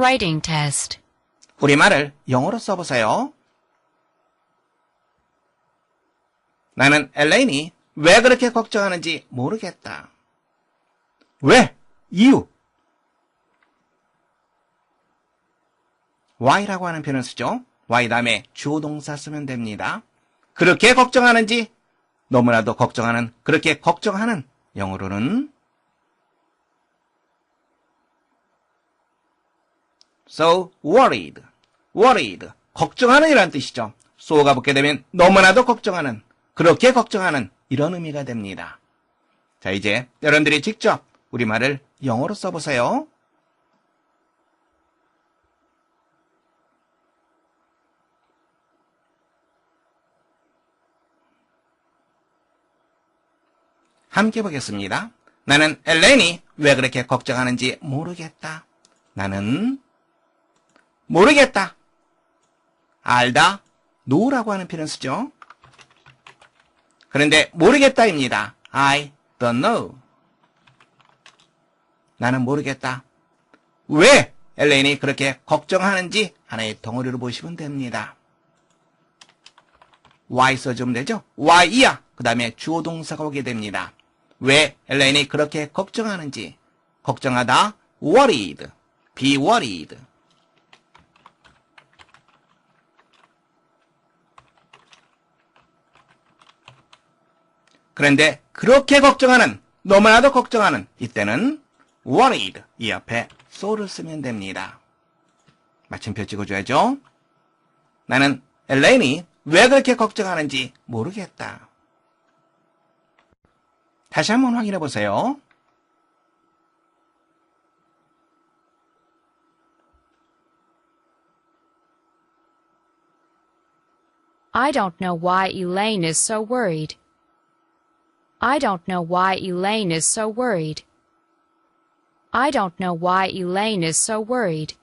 Writing test. 우리말을 영어로 써보세요. 나는 엘레인이 왜 그렇게 걱정하는지 모르겠다. 왜? 이유. why라고 하는 표현을 쓰죠. why 다음에 주어 동사 쓰면 됩니다. 그렇게 걱정하는지 너무나도 걱정하는 그렇게 걱정하는 영어로는 so worried, worried 걱정하는 이란 뜻이죠. so가 붙게 되면 너무나도 걱정하는 그렇게 걱정하는 이런 의미가 됩니다. 자 이제 여러분들이 직접 우리말을 영어로 써보세요. 함께 보겠습니다. 나는 엘렌이 왜 그렇게 걱정하는지 모르겠다. 나는 모르겠다. 알다, 노라고 하는 표현 쓰죠. 그런데 모르겠다입니다. I don't know. 나는 모르겠다. 왜 엘렌이 그렇게 걱정하는지 하나의 덩어리로 보시면 됩니다. why 써주면 되죠? why야. 그 다음에 주어 동사가 오게 됩니다. 왜 엘렌이 그렇게 걱정하는지 걱정하다 worried, be worried. 그런데 그렇게 걱정하는 너무나도 걱정하는 이때는 worried 이 앞에 so를 쓰면 됩니다. 마침표 찍어줘야죠. 나는 엘레인이 왜 그렇게 걱정하는지 모르겠다. 다시 한번 확인해 보세요. I don't know why Elaine is so worried. I don't know why Elaine is so worried.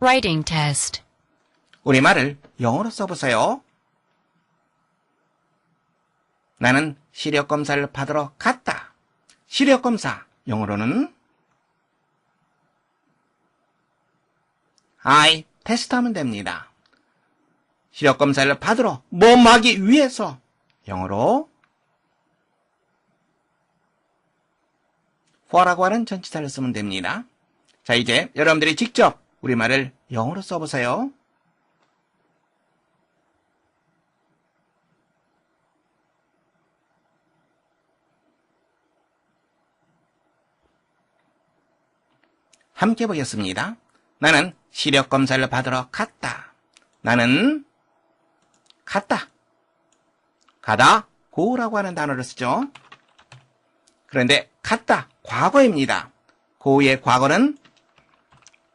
Writing test. 우리말을 영어로 써보세요. 나는 시력 검사를 받으러 갔다. 시력 검사 영어로는 I 테스트하면 됩니다. 시력 검사를 받으러 몸하기 위해서 영어로 for라고 하는 전치사를 쓰면 됩니다. 자 이제 여러분들이 직접 우리말을 영어로 써보세요. 함께 보겠습니다. 나는 시력 검사를 받으러 갔다. 나는 갔다. 가다, 고라고 하는 단어를 쓰죠. 그런데 갔다, 과거입니다. 고의 과거는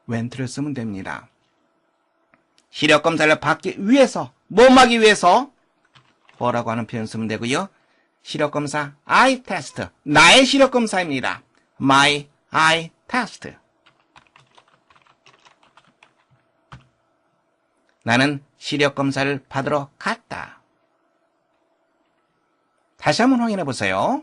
went를 쓰면 됩니다. 시력 검사를 받기 위해서, 몸하기 위해서 뭐라고 하는 표현 쓰면 되고요. 시력 검사 eye test, 나의 시력 검사입니다. my eye test. 나는 시력 검사를 받으러 갔다. 다시 한번 확인해 보세요.